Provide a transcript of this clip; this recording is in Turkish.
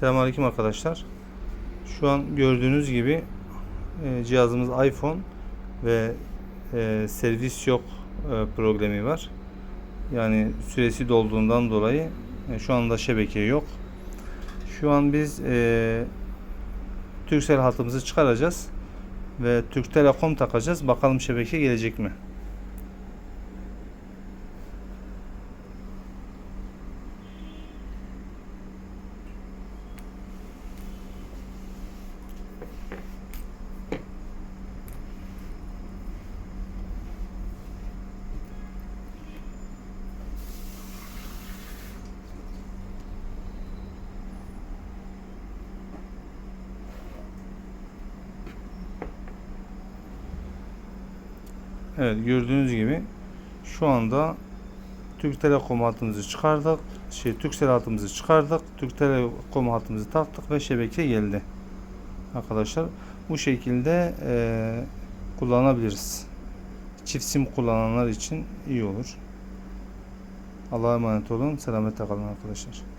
Selamünaleyküm arkadaşlar. Şu an gördüğünüz gibi e, cihazımız iPhone ve e, servis yok e, problemi var. Yani süresi dolduğundan dolayı e, şu anda şebeke yok. Şu an biz e, Turkcell hattımızı çıkaracağız ve Türk Telekom takacağız. Bakalım şebeke gelecek mi? Evet gördüğünüz gibi şu anda Türk Telekom hattımızı çıkardık. Şey Turkcell hattımızı çıkardık. Türk Telekom hattımızı taktık ve şebeke geldi. Arkadaşlar bu şekilde eee, kullanabiliriz. Çift sim kullananlar için iyi olur. Allah'a emanet olun. Selametle kalın arkadaşlar.